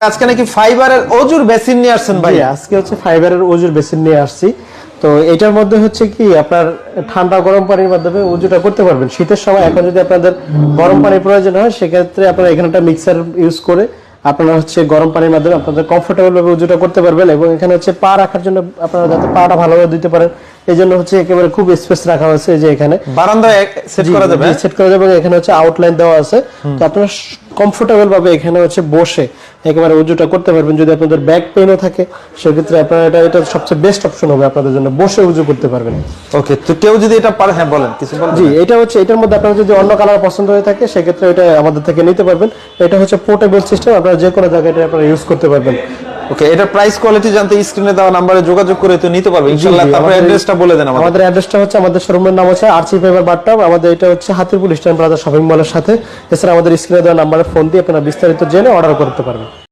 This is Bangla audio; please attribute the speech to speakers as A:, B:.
A: আজকে নাকি ফাইবারের অজুর বেসিন নিয়ে আসছেন ভাই।
B: আজকে হচ্ছে ফাইবারের ওজুর বেসিন নিয়ে আসছি। তো এটার মধ্যে হচ্ছে কি, আপনার ঠান্ডা গরম পানির মাধ্যমে উজুটা করতে পারবেন। শীতের সময় এখন যদি আপনাদের গরম পানির প্রয়োজন হয়, সেক্ষেত্রে আপনারা এখানে একটা মিক্সার ইউজ করে আপনারা হচ্ছে গরম পানির মাধ্যমে আপনাদের কমফোর্টেবল ভাবে উজুটা করতে পারবেন এবং এখানে হচ্ছে পা রাখার জন্য আপনারা যাতে পাটা ভালোভাবে দিতে পারেন। এই জন্য হচ্ছে একেবারে খুব স্পেস রাখা হয়েছে যে এখানে।
A: বারান্দায় সেট করা যাবে?
B: সেট করা যাবে এখানে হচ্ছে আউটলাইন দেওয়া আছে। তো আপনারা কমফোর্টেবল ভাবে এখানে হচ্ছে বসে একেবারে উজুটা করতে পারবেন। যদি আপনাদের ব্যাক পেইনও থাকে সেক্ষেত্রে আপনারা এটা এটা সবচেয়ে বেস্ট অপশন হবে আপনাদের জন্য। বসে উজু করতে পারবেন।
A: ওকে তো কেউ যদি এটা পারে হ্যাঁ বলেন কিছু বলেন।
B: জি এটা হচ্ছে এটার মধ্যে আপনার যদি অন্য কালার পছন্দ হয়ে থাকে সেক্ষেত্রে এটা আমাদের থেকে নিতে পারবেন। এটা হচ্ছে পোর্টেবল সিস্টেম আপনারা যে কোনো জায়গায় এটা আপনারা ইউজ করতে পারবেন।
A: ওকে এটা প্রাইস কোয়ালিটি জানতে স্ক্রিনে দেওয়া নাম্বারে যোগাযোগ করে তো নিতে পারবে। ইনশাআল্লাহ তারপর অ্যাড্রেসটা বলে দেন আমাদের।
B: আমাদের অ্যাড্রেসটা হচ্ছে আমাদের শোরুমের নাম হচ্ছে আরসি পেপার বাটটা আমাদের এটা হচ্ছে হাতিরপুল ইস্টার্ন প্লাজা শপিং মলের সাথে। এছাড়া আমাদের স্ক্রিনে দেওয়া নাম্বারে ফোন দিয়ে আপনারা বিস্তারিত জেনে অর্ডার করতে পারবেন।